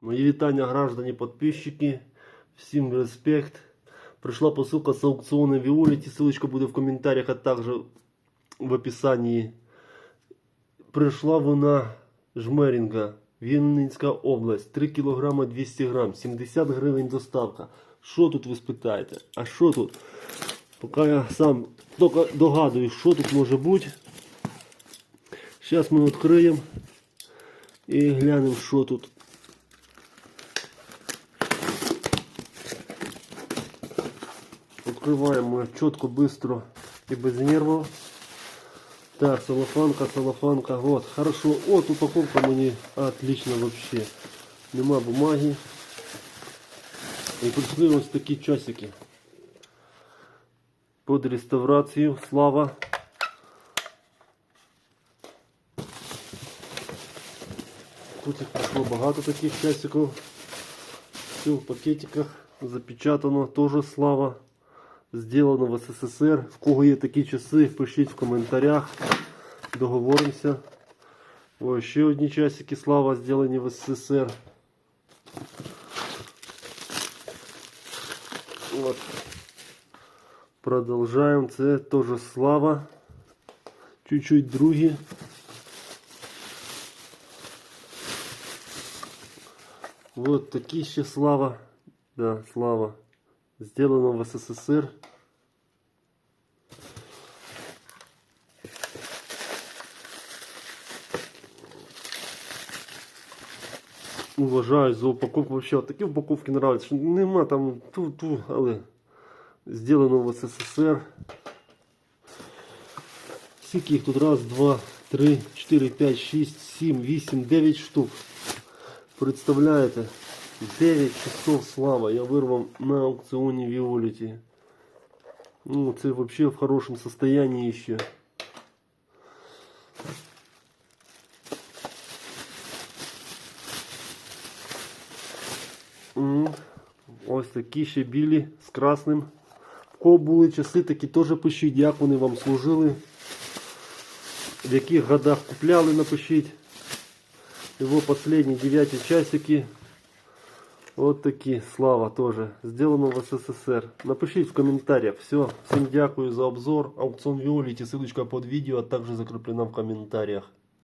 Мої вітання, граждані подписчики. Всім респект. Прийшла посилка з аукціону Віоліті. Ссылочка буде в коментарях, а також в описании. Прийшла вона Жмерінга, Вінницька область. 3 кг 200 грам, 70 гривень доставка. Що тут ви спитаєте? А що тут? Поки я сам тільки догадуюсь, що тут може бути. Зараз ми відкриємо і глянемо, що тут. Открываем мы четко, быстро и без нервов. Так, салафанка, салафанка. Вот, хорошо. Вот упаковка мне отлично вообще. Нема бумаги. І прийшли ось такі часики. Под реставрацію. Слава. Тут їх прийшло багато таких часиків. Все в пакетиках запечатано. Тоже слава. Сделано в СССР. В кого є такі часи, пишіть в коментарях. Договоримося. Ось ще одні часики слава зроблені в СССР. Вот. Продовжаємо. Це теж слава. Чуть-чуть другі. Вот такі ще слава. Да, слава. Сделано в СССР. Уважаю за упаковку. Вообще, такі упаковки нравятся. Що нема там ту-ту, але сделано в СССР. Скільки їх тут? Раз, два, три, чотири, п'ять, шість, сім, вісім, дев'ять штук. Представляєте? 9 часов слава. Я вырвал на аукционе Виолити. Ну, это вообще в хорошем состоянии еще. М, Ось такі ще білі з красним. В кого були часи, такі теж пишіть, як вони вам служили. В яких годах купляли, напишіть. Его последние девятые часики. Вот такие, слава тоже. Сделано в СССР. Напишите в комментариях. Все. Всем дякую за обзор. Аукцион Виолити. Ссылочка под видео, а также закреплена в комментариях.